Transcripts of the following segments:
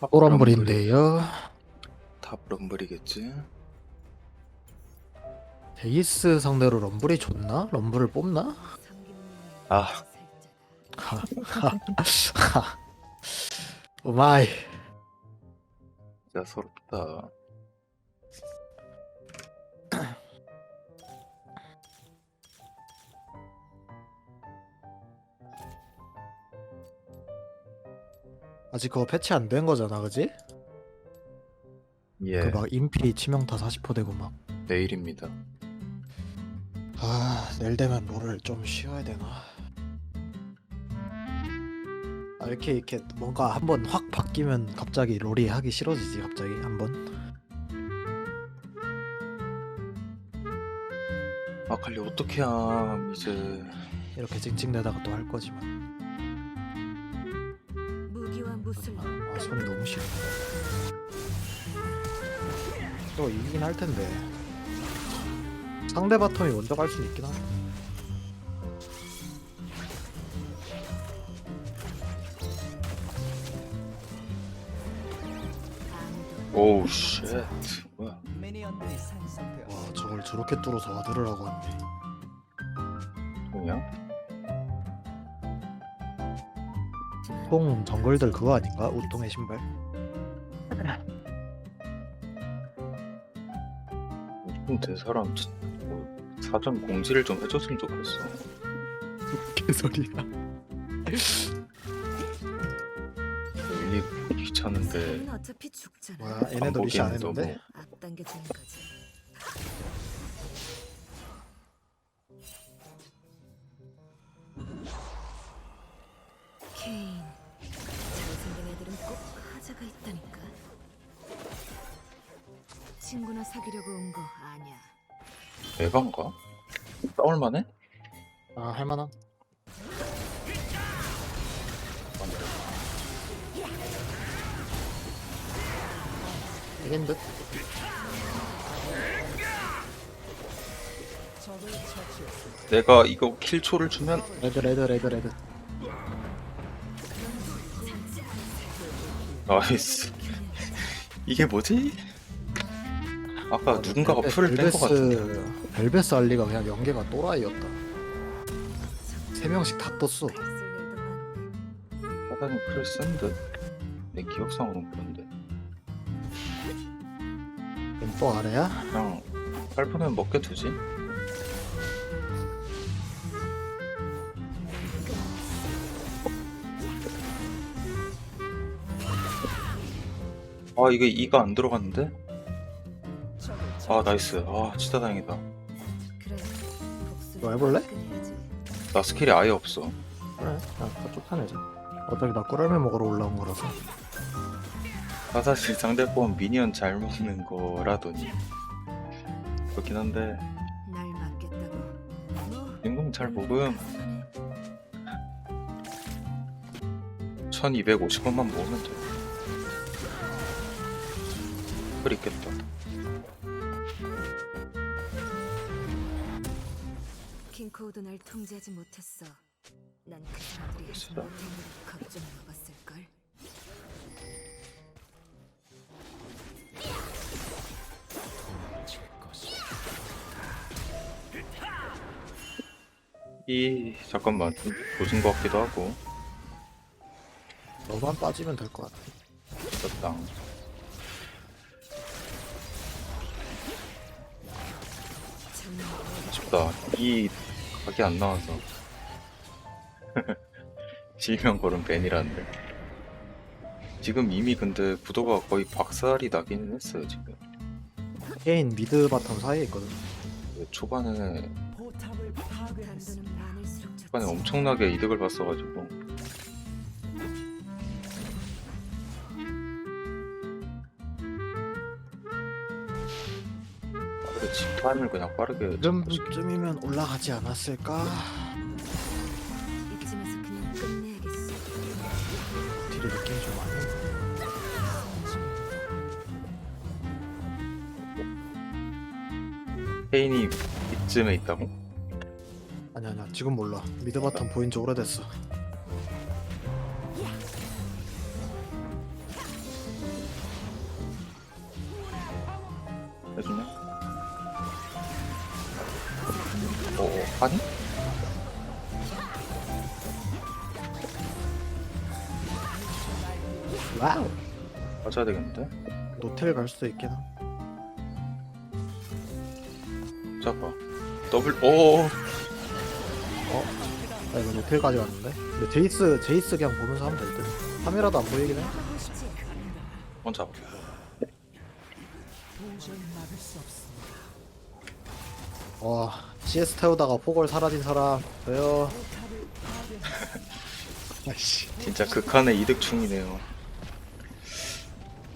오람불인데요. 탑 럼블이겠지? 데이스 상대로 럼블이 좋나? 럼블을 뽑나? 아 오마이. 진짜 서럽다 아직 그거 패치 안 된 거잖아, 그지? 예 그 막 인피 치명타 40% 되고 막. 내일입니다 아, 내일 되면 롤을 좀 쉬어야 되나? 아, 이렇게 이렇게 뭔가 한번 확 바뀌면 갑자기 롤이 하기 싫어지지 갑자기 한번. 아 칼리 어떻게 함 이제 이렇게 찡찡대다가 또 할 거지만. 무기와 무술 아, 손이 너무 싫어. 또 이기긴 할 텐데. 상대 바텀이 먼저 갈 수는 있긴 하네. 아무도 오우 쉣 뭐야 미니언들이. 와, 저걸 저렇게 뚫어서 와드르라고 하네. 뭐냐? 통 정글들 그거 아닌가? 우통의 신발? 대사람 진- 뭐 사전 공지를 좀 해줬으면 좋겠어 개소리야. 일리 귀찮은데 사람은 어차피 죽잖아. 뭐야, 얘네도 리시 안 했는데? 앞당겨주는 거지. 케인, 친구나 사귀려고 온 거 아니야. 에반가? 싸울만해? 아, 할만한. 되긴 듯. 내가 이거 킬초를 주면 레드 레드 레드 레드. 나이스 이게 뭐지? 아까 누군가가 풀을 뺀 것 같은데 벨베스 벨베스 알리가 그냥 연계가 또라이였다. 세 명씩 다 떴어. 사단이 풀을 쓴 듯? 내 기억상으로는 그런데 그럼 또 아래야? 그냥 팔분은 먹게 두지 아 이게 이가 안 들어갔는데? 적을 아 나이스 아 진짜 다행이다 그래. 뭐 해볼래? 나 스킬이 아예 없어 그래. 그냥 다 쫓아내자. 어차피 나 꾸러미 먹으러 올라온 거라서. 나 사실 상대편 미니언 잘 먹는 거라더니 그렇긴 한데 날 맡겠다고. 뭐 인공 잘 먹음 하네. 1250원만 모으면 돼 그있겠다 킹코우도 날 통제하지 못했어. 난 그 사람들이 진짜? 못한 일을 걱정해 먹었을걸. 이 잠깐만 좀 조진 것 같기도 하고 너만 빠지면 될 것 같아. 됐다 아쉽다 이 각이 안 나와서 지명 걸은 벤이라는데 지금 이미 근데 구도가 거의 박살이 나기는 했어요 지금 케인 미드 바텀 사이에 있거든. 초반에 많을수록 좋지. 초반에 엄청나게 이득을 봤어가지고 타임을 그냥 빠르게 지금쯤이면 올라가지 않았을까? 이쯤에서 그냥 끝내야겠어. 딜이 느낌이 좀 많이. 페인이 이쯤에 있다고? 아니 아니야 지금 몰라. 미드 바텀 보인 지 오래됐어. 아니? 와우. 맞아야 되겠는데? 노텔 갈 수도 하. 잠깐. 더블, 오, 나 이거 노텔까지 왔는데. 근데 제이스 제이스 그냥 보면서 하면 될 듯. 카메라도 안 보이긴 해. 싶지? 혼자. 도저히 막을 수 없습니다. 와 CS 태우다가 포골 사라진 사람 저요. 아이씨. 진짜 극한의 이득충이네요.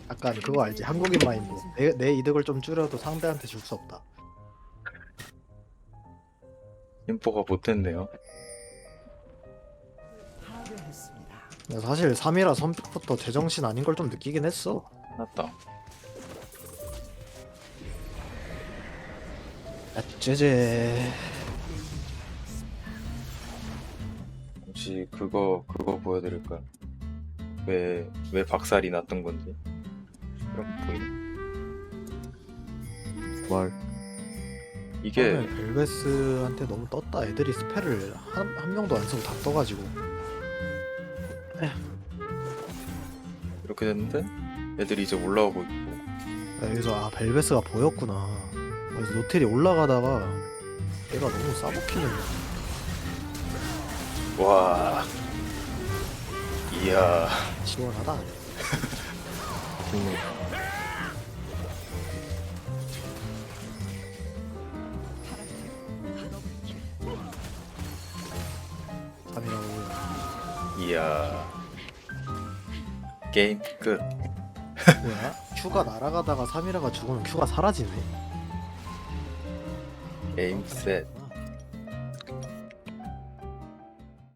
약간 그거 알지? 한국인 마인드. 내, 내 이득을 좀 줄여도 상대한테 줄 수 없다. 인포가 못했네요. 근데 사실 3이라 선픽부터 제정신 아닌 걸 좀 느끼긴 했어. 맞다. 쟤쟤. 혹시 그거 그거 보여드릴까요? 왜왜 박살이 났던 건지 이런 거 보이네. 뭘? 이게 처음에 벨베스한테 너무 떴다. 애들이 스펠을 한, 한 명도 안 쓰고 다 떠가지고. 이렇게 됐는데 애들이 이제 올라오고 있고 여기서 아 벨베스가 보였구나. 그래서 노텔이 올라가다가 얘가 너무 싸먹히는 거야. 와 이야 시원하다. 삼이라고 이야 게임 끝 뭐야? 큐가 날아가다가 3이라가 죽으면 큐가 사라지네. 게임 셋